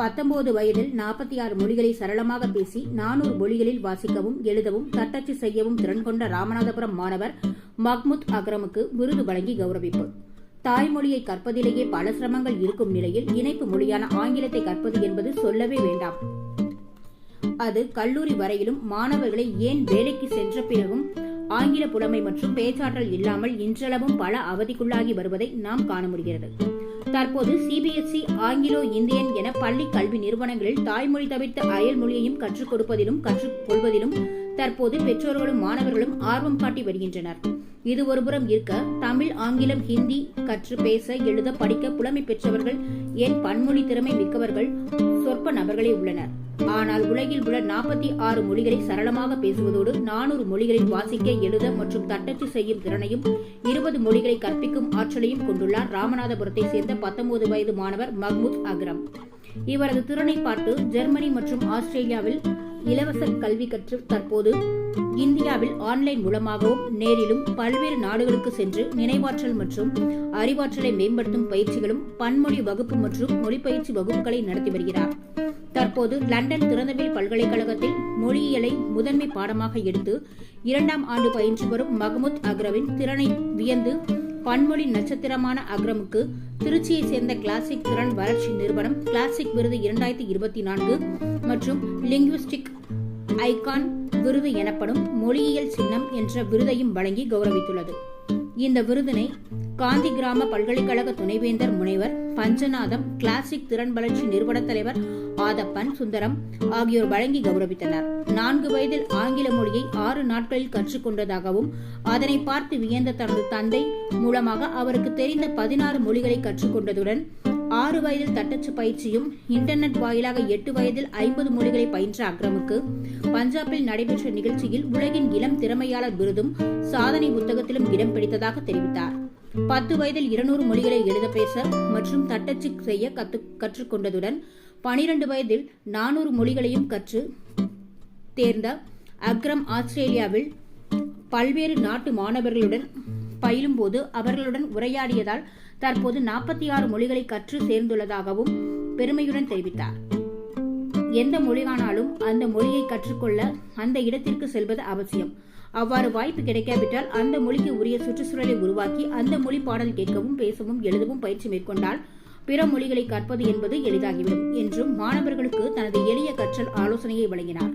பத்தொன்பது வயதில் நாற்பத்தி ஆறு மொழிகளை சரளமாக பேசி நானூறு மொழிகளில் வாசிக்கவும் எழுதவும் தட்டச்சு செய்யவும் திறன் கொண்ட ராமநாதபுரம் மாணவர் மஹ்முத் அக்ரமுக்கு விருது வழங்கி கௌரவிப்பு. தாய்மொழியை கற்பதிலேயே பல சிரமங்கள் இருக்கும் நிலையில் இணைப்பு மொழியான ஆங்கிலத்தை கற்பது என்பது சொல்லவே வேண்டாம். அது கல்லூரி வரையிலும் மாணவர்களை ஏன் வேலைக்கு சென்ற பிறகும் ஆங்கில புலமை மற்றும் பேச்சாற்றல் இல்லாமல் இன்றளவும் பல அவதிக்குள்ளாகி வருவதை நாம் காண முடிகிறது. தற்போது சிபிஎஸ்இ ஆங்கிலோ இந்தியன் என பள்ளி கல்வி நிறுவனங்களில் தாய்மொழி தவிர்த்த அயல் மொழியையும் கற்றுக் கொடுப்பதிலும் கற்றுக்கொள்வதிலும் தற்போது பெற்றோர்களும் மாணவர்களும் ஆர்வம் காட்டி வருகின்றனர். இது ஒருபுறம் இருக்க தமிழ் ஆங்கிலம் ஹிந்தி கற்று பேச எழுத படிக்க புலமை பெற்றவர்கள் ஏன் பன்மொழி திறமை மிக்கவர்கள் சொற்ப நபர்களே உள்ளனர். ஆனால் உலகில் உள்ள நாற்பத்தி ஆறு மொழிகளை சரளமாக பேசுவதோடு நானூறு மொழிகளில் வாசிக்க எழுத மற்றும் தட்டச்சு செய்யும் திறனையும் இருபது மொழிகளை கற்பிக்கும் ஆற்றலையும் கொண்டுள்ளார் ராமநாதபுரத்தை சேர்ந்த பத்தொன்பது வயது மாணவர் மஹ்மூத் அக்ரம். இவரது திறனை பார்த்து ஜெர்மனி மற்றும் ஆஸ்திரேலியாவில் இலவச கல்வி கற்று தற்போது இந்தியாவில் ஆன்லைன் மூலமாகவும் நேரிலும் பல்வேறு நாடுகளுக்கு சென்று நினைவாற்றல் மற்றும் அறிவாற்றலை மேம்படுத்தும் பயிற்சிகளும் பன்மொழி வகுப்பு மற்றும் மொழிப்பயிற்சி வகுப்புகளை நடத்தி வருகிறார். தற்போது லண்டன் திறந்தவெளி பல்கலைக்கழகத்தில் மொழியியலை முதன்மை பாடமாக எடுத்து இரண்டாம் ஆண்டு பயின்று வரும் மஹமுத் அக்ரவின் திறனை வியந்து பன்மொழி நட்சத்திரமான அக்ரமுக்கு திருச்சியை சேர்ந்த கிளாசிக் திறன் வளர்ச்சி நிறுவனம் கிளாசிக் விருது இரண்டாயிரத்தி இருபத்தி நான்கு மற்றும் லிங்குவிஸ்டிக் ஐகான் விருது எனப்படும் மொழியியல் சின்னம் என்ற விருதையும் வழங்கி கௌரவித்துள்ளது. இந்த விருதினை காந்தி கிராம பல்கலைக்கழக துணைவேந்தர் முனைவர் பஞ்சநாதம் கிளாசிக் திறன் வளர்ச்சி நிறுவன தலைவர் ஆதப்பன் சுந்தரம் ஆகியோர் வழங்கி கௌரவித்தனர். நான்கு வயதில் ஆங்கில மொழியை ஆறு நாட்களில் கற்றுக்கொண்டதாகவும் அதனை பார்த்து வியந்த தனது தந்தை மூலமாக அவருக்கு தெரிந்த பதினாறு மொழிகளை கற்றுக்கொண்டதுடன் ஆறு வயதில் தட்டச்சு பயிற்சியும் இன்டர்நெட் வாயிலாக எட்டு வயதில் ஐம்பது மொழிகளை பயின்ற அக்ரமுக்கு பஞ்சாபில் நடைபெற்ற நிகழ்ச்சியில் உலகின் இளம் திறமையாளர் விருதும் சாதனை புத்தகத்திலும் இடம் பிடித்ததாக தெரிவித்தார். பத்து வயதில் இருநூறு மொழிகளை எழுத பேச மற்றும் தட்டச்சு செய்ய கத்து கற்றுக்கொண்டதுடன் பனிரெண்டு வயதில் நானூறு மொழிகளையும் கற்று தேர்ந்த அக்ரம் ஆஸ்திரேலியாவில் பல்வேறு நாட்டு மாணவர்களுடன் பயிலும்போது அவர்களுடன் உரையாடியதால் தற்போது நாற்பத்தி ஆறு மொழிகளை கற்று சேர்ந்துள்ளதாகவும் பெருமையுடன் தெரிவித்தார். எந்த மொழியானாலும் அந்த மொழியை கற்றுக்கொள்ள அந்த இடத்திற்கு செல்வது அவசியம். அவ்வாறு வாய்ப்பு கிடைக்காவிட்டால் அந்த மொழிக்கு உரிய சுற்றுச்சூழலை உருவாக்கி அந்த மொழி பாடல் கேட்கவும் பேசவும் எழுதவும் பயிற்சி மேற்கொண்டால் பிற மொழிகளை கற்பது என்பது எளிதாகிவிடும் என்றும் மாணவர்களுக்கு தனது எளிய கற்றல் ஆலோசனையை வழங்கினார்.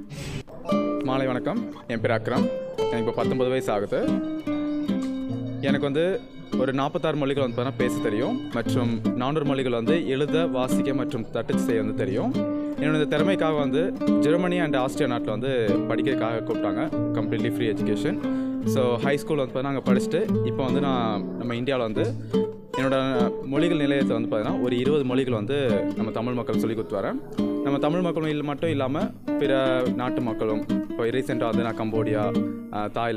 மாலை வணக்கம். என் பேர் அக்ரம். எனக்கு இப்போ பத்தொன்பது வயசு ஆகுது. எனக்கு வந்து ஒரு நாற்பத்தாறு மொழிகள் வந்து பார்த்தீங்கன்னா பேச தெரியும் மற்றும் நானூறு மொழிகள் வந்து எழுத வாசிக்க மற்றும் தட்டச்சு செய்ய வந்து தெரியும். என்னோட திறமைக்காக வந்து ஜெர்மனி அண்ட் ஆஸ்திரியா நாட்டில் வந்து படிக்கிறதுக்காக கூப்பிட்டாங்க completely free education so high school வந்து பார்த்தீங்கன்னா அங்கே படிச்சுட்டு இப்போ வந்து நான் நம்ம இந்தியாவில் வந்து என்னோட மொழிகள் நிலையத்தை வந்து பார்த்தீங்கன்னா ஒரு இருபது மொழிகள் வந்து நம்ம தமிழ் மக்கள் சொல்லி கொடுத்து வரேன். நம்ம தமிழ் மக்களும் மட்டும் இல்லாமல் பிற நாட்டு மக்களும் இப்போ ரீசெண்டாக வந்து நான் கம்போடியா தாய்லாந்து